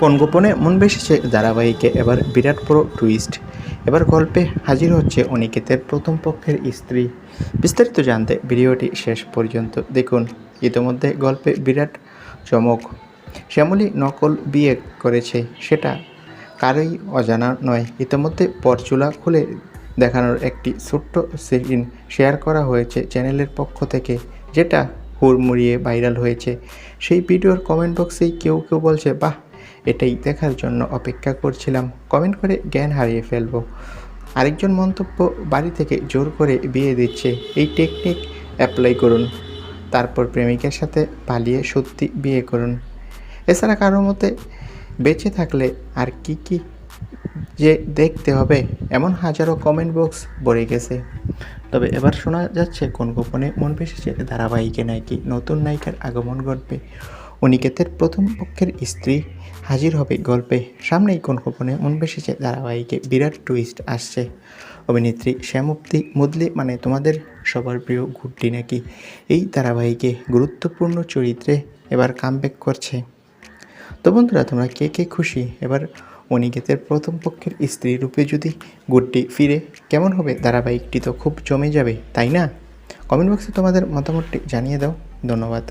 পণগোপনে মন বেসেছে ধারাবাহিকে এবার বিরাট বড় টুইস্ট এবার গল্পে হাজির হচ্ছে অনিকেতের প্রথম পক্ষের স্ত্রী। বিস্তারিত জানতে ভিডিওটি শেষ পর্যন্ত দেখুন। ইতিমধ্যে গল্পে বিরাট চমক। শ্যামলী নকল বিয়ে করেছে, সেটা কারোই অজানা নয়। ইতিমধ্যে পরচুলা খুলে দেখানোর একটি ছোট্ট সিন শেয়ার করা হয়েছে চ্যানেলের পক্ষ থেকে, যেটা হুড়মুড়িয়ে ভাইরাল হয়েছে। সেই ভিডিওর কমেন্ট বক্সেই কেউ কেউ বলছে, বাহ এটাই দেখার জন্য অপেক্ষা করছিলাম। কমেন্ট করে জ্ঞান হারিয়ে ফেলব। আরেকজন মন্তব্য বাড়ি থেকে জোর করে বিয়ে দিচ্ছে। এই টেকনিক অ্যাপ্লাই করুন। তারপর প্রেমিকের সাথে পালিয়ে সত্যি বিয়ে করুন। এছাড়া কারোর মতে বেঁচে থাকলে আর কি কি যে দেখতে হবে, এমন হাজারো কমেন্ট বক্স ভরে গেছে। তবে এবার শোনা যাচ্ছে, কোন গোপনে মন ভেসেছে ধারাবাহিকে নাকি নতুন নায়িকার আগমন ঘটবে। অনিকেতের প্রথম পক্ষের স্ত্রী হাজির হবে গল্পে। সামনেই কোন গোপনে ভেসেছে ধারাবাহিকে বিরাট টুইস্ট আসছে। অভিনেত্রী শ্যামপ্তি, মুদলি মানে তোমাদের সবার প্রিয় গুড্ডি নাকি? এই ধারাবাহিকে গুরুত্বপূর্ণ চরিত্রে এবার কামব্যাক করছে। তো বন্ধুরা, তোমরা কে কে খুশি? এবার অনিকেতের প্রথম পক্ষের স্ত্রী রূপে যদি গুড্ডি ফিরে, কেমন হবে? ধারাবাহিকটি তো খুব জমে যাবে, তাই না? কমেন্ট বক্সে তোমাদের মতামতটি জানিয়ে দাও। ধন্যবাদ।